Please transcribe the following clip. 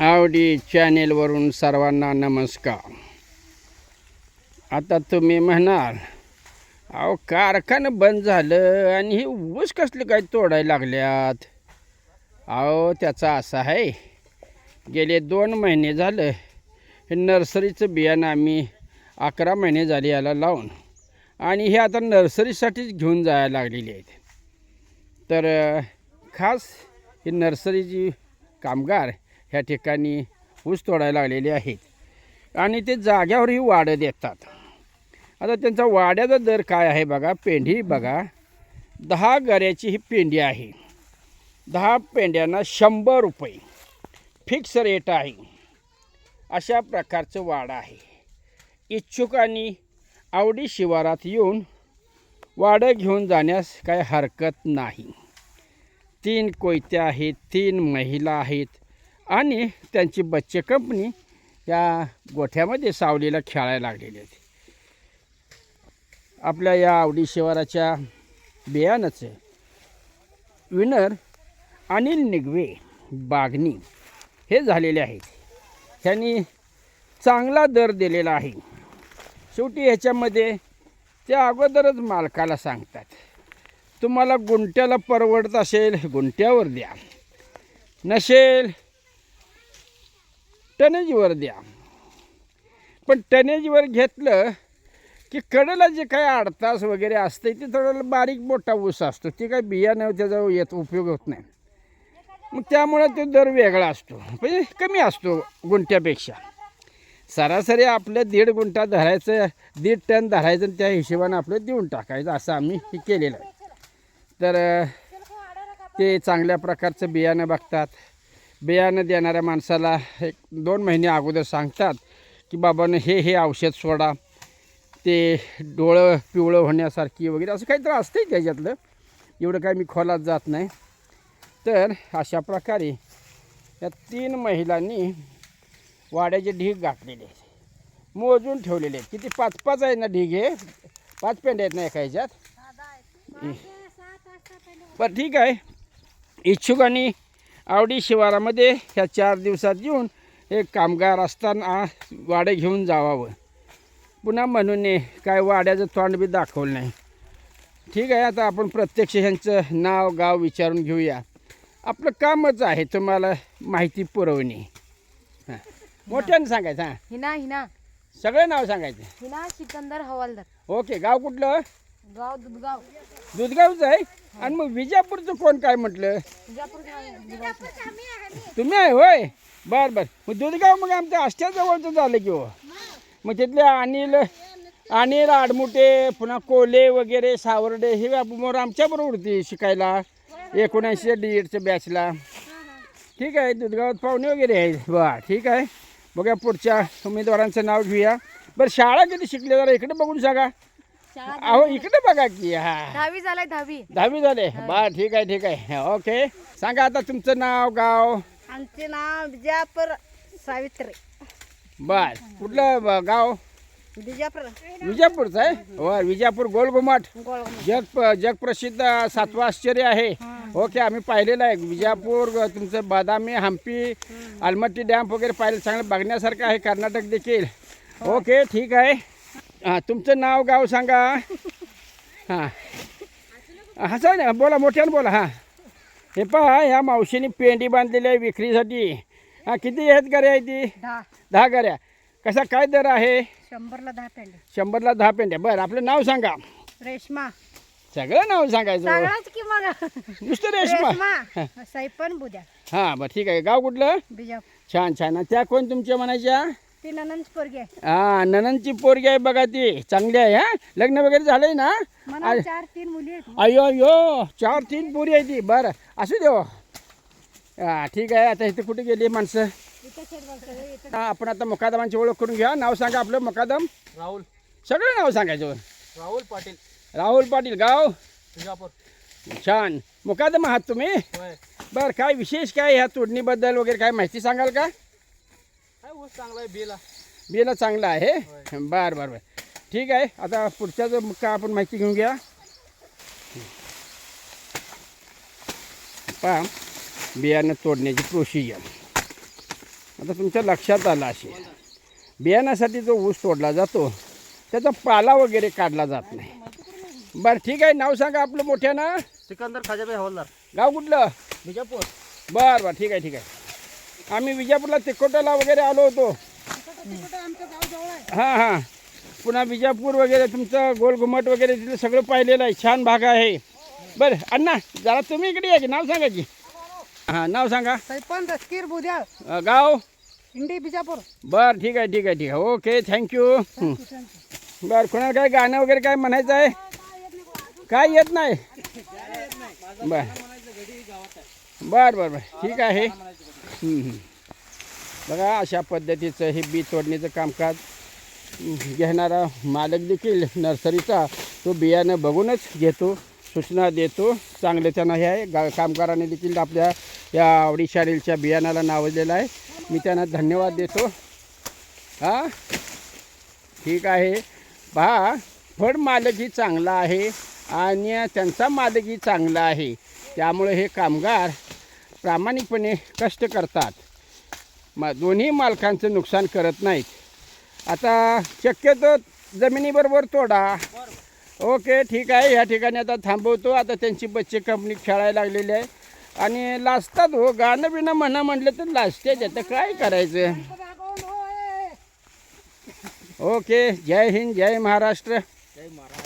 आवडी चॅनेलवरून सर्वांना नमस्कार. आता तुम्ही म्हणाल अहो कारखानं बंद झालं आणि हे ऊस कसले काय तोडायला लागल्यात? अहो त्याचा असा आहे गेले दोन महिने झालं हे नर्सरीचं बियाणं आम्ही अकरा महिने झाले याला लावून आणि हे आता नर्सरीसाठीच घेऊन जायला लागलेली आहेत. तर खास ही नर्सरीची कामगार ह्या ठिकाणी ऊस तोडायला लागलेले आहेत. आणि ते जाग्यावरही वाढ देतात. आता त्यांचा वाड्याचा दर काय आहे बघा? पेंढी बघा. दहा गऱ्याची ही पेंडी आहे. दहा पेंड्यांना शंभर रुपये. फिक्स रेट आहे. अशा प्रकारचं वाडा आहे. इच्छुकांनी आवडी शिवारात येऊन वाडं घेऊन जाण्यास काही हरकत नाही. तीन कोयत्या आहेत तीन महिला आहेत आणि त्यांची बच्चे कंपनी या गोठ्यामध्ये सावलीला खेळायला लागलेली आहेत आपल्या या आवडी शिवाराच्या बियाणाचे विनर अनिल निगवे बागनी हे झालेले आहेत. ह्यांनी चांगला दर दिलेला आहे. शेवटी ह्याच्यामध्ये ते अगोदरच मालकाला सांगतात तुम्हाला गुंट्याला परवडत असेल गुंट्यावर द्या. नसेल टनेजवर द्या. पण टनेजवर घेतलं की कडला जे काही अडतास वगैरे असते ते थोडं बारीक मोठा ऊस असतो. ते काय बियाणं त्याचा येत उपयोग होत नाही. मग त्यामुळे तो दर वेगळा असतो. म्हणजे कमी असतो गुंट्यापेक्षा सरासरी आपलं दीड गुंठा धरायचं दीड टन धरायचं आणि त्या हिशोबानं आपलं देऊन टाकायचं असं आम्ही हे केलेलं आहे. तर ते चांगल्या प्रकारचं बियाणं बघतात. बियाणं देणाऱ्या माणसाला एक दोन महिने अगोदर सांगतात की बाबानं हे हे औषध सोडा. ते डोळं पिवळं होण्यासारखी वगैरे असं काहीतरी असतंय त्याच्यातलं. एवढं काय मी खोलात जात नाही. तर अशा प्रकारे या तीन महिलांनी वाड्याचे ढीग घातलेले आहेत. मोजून ठेवलेले आहेत. किती? पाच पाच आहे ना ढीग हे? पाच पेंड आहेत ना एका ह्याच्यात? बरं ठीक आहे. इच्छुकांनी आवडी शिवारामध्ये ह्या चार दिवसात येऊन एक कामगार असताना वाडे घेऊन जावावं. पुन्हा म्हणून काय वाड्याचं तोंड बी दाखवलं नाही. ठीक आहे आता आपण प्रत्यक्ष ह्यांचं नाव गाव विचारून घेऊया. आपलं कामच आहे तुम्हाला माहिती पुरवणे. हां. मोठ्यानं सांगायचं हां. हिना हिना. सगळं नाव सांगायचं. हिना सिकंदर हवालदार. ओके गाव कुठलं? गाव दुधगाव. दुधगावचं आहे? आणि मग विजापूरचं कोण काय म्हटलं? विजापूर तुम्ही आहे होय? बरं बरं. मग दुधगाव मग आमच्या आष्ट्याजवळचं झालं की हो. मग तिथले अनिल अनिल आडमुटे पुन्हा कोले वगैरे सावर्डे हे मोर आमच्याबरोबर होती शिकायला. एकोणऐंशी दीडच्या बॅचला ठीक आहे दुधगावात पाहुणे वगैरे आहेत. वा ठीक आहे. बघा पुढच्या उमेदवारांचं नाव घेऊया. बरं शाळा किती शिकले जरा इकडे बघून सांगा. अहो इकडे बघा की हा. दहावी झालाय दहावी. दहावी झाले. बा ठीक आहे ठीक आहे. ओके. सांगा आता तुमचं नाव गाव. आमचे नाव बिजापूर सावित्री. बर. कुठलं ब- गाव? बिजापूर विजापूरचं आहे? वर विजापूर गोलघुमट गोळ जग जगप्रसिद्ध सातवा आश्चर्य आहे. ओके आम्ही पाहिलेलं आहे. विजापूर तुमचं बदामी हम्पी आलमट्टी डॅम वगैरे पाहिलं चांगलं बघण्यासारखं आहे कर्नाटक देखील. ओके ठीक आहे. हां तुमचं नाव गाव सांगा. हां. हां सांग ना बोला मोठ्यानं बोला हां. हे पहा ह्या मावशीने पेंडी बांधलेली आहे विक्रीसाठी. हां किती आहेत गऱ्या आहे ती दहा. दहा गऱ्या. कसा काय दर आहे? शंभरला दहा पेंड. शंभरला दहा पेंड्या. बरं आपलं नाव सांगा. रेशमा. सगळं नाव सांगायचं. सगळाच की मग. नुसतं रेशमा. रेशमा. बुद्या. हां बरं ठीक आहे. गाव कुठलं? छान छान. आणि त्या कोण तुमच्या म्हणायच्या? ती ननंद पोरगी आहे. हां ननंदची पोरगी आहे बघा ती. चांगली आहे हां? लग्न वगैरे झालंय ना? मला चार तीन मुली आहेत. अयो अयो चार तीन पोरी आहे ती. बरं असू दे हो. हां ठीक आहे. आता इथे कुठे गेली माणसं? इथं इथं हां आपण आता मुकादमांची ओळख करून घ्या. नाव सांगा आपलं मुकादम. राहुल. सगळं नाव सांगायचं राहुल पाटील. राहुल पाटील गाव? छान. मुकादम आहात तुम्ही? होय. बरं काय विशेष काय ह्या तोडणीबद्दल वगैरे काय माहिती सांगाल का? ऊस चांगला आहे बेला. बिलं चांगलं आहे? बरं बरं बरं. ठीक आहे आता पुढच्या मुक्का आपण माहिती घेऊन घ्या. पहा बियाणं तोडण्याची प्रोसिजर आता तुमच्या लक्षात आलं असेल. बियाण्यासाठी जो ऊस तोडला जातो त्याचा पाला वगैरे काढला जात नाही. बरं ठीक आहे नाव सांगा आपलं मोठ्यानं. सिकंदर खाजाबाई हवालदार. गाव कुठलं? बिजापूर. बरं बरं ठीक आहे ठीक आहे. आम्ही विजापूरला तिकोटाला वगैरे आलो होतो. हां हां. पुन्हा विजापूर वगैरे तुमचं गोलघुमट वगैरे तिथं सगळं पाहिलेलं आहे. छान भाग आहे. बरं अण्णा जरा तुम्ही इकडे या की नाव सांगा की. हां नाव सांगा. दस्कीर अं, गाव? इंडी बिजापूर. बरं ठीक आहे ठीक आहे ठीक आहे. ओके थँक्यू हं. बरं कोणाला काय गाणं वगैरे काय म्हणायचं आहे? काय येत नाही? बर. बर बर बर. ठीक आहे. बघा अशा पद्धतीचं हे बी तोडणीचं कामकाज घेणारा मालक देखील नर्सरीचा तो बियाणं बघूनच घेतो सूचना देतो. चांगले त्यांना हे आहे. गा कामगारांनी देखील आपल्या या आवडी शाळेच्या बियाणाला नावजलेलं आहे. मी त्यांना धन्यवाद देतो. हां? ठीक आहे. पहा फड मालकही चांगला आहे आणि त्यांचा मालकही चांगला आहे. त्यामुळे हे कामगार प्रामाणिकपणे कष्ट करतात. म दोन्ही मालकांचं नुकसान करत नाहीत. आता शक्यतो जमिनीबरोबर तोडा. ओके ठीक आहे. ह्या ठिकाणी आता थांबवतो. आता त्यांची बच्चे कंपनी खेळायला लागलेली आहे. आणि लाजतात हो. गाणं बिणं म्हणा म्हटलं तर लाजतेच आता काय करायचं? ओके. जय हिंद जय महाराष्ट्र. जय महाराष्ट्र.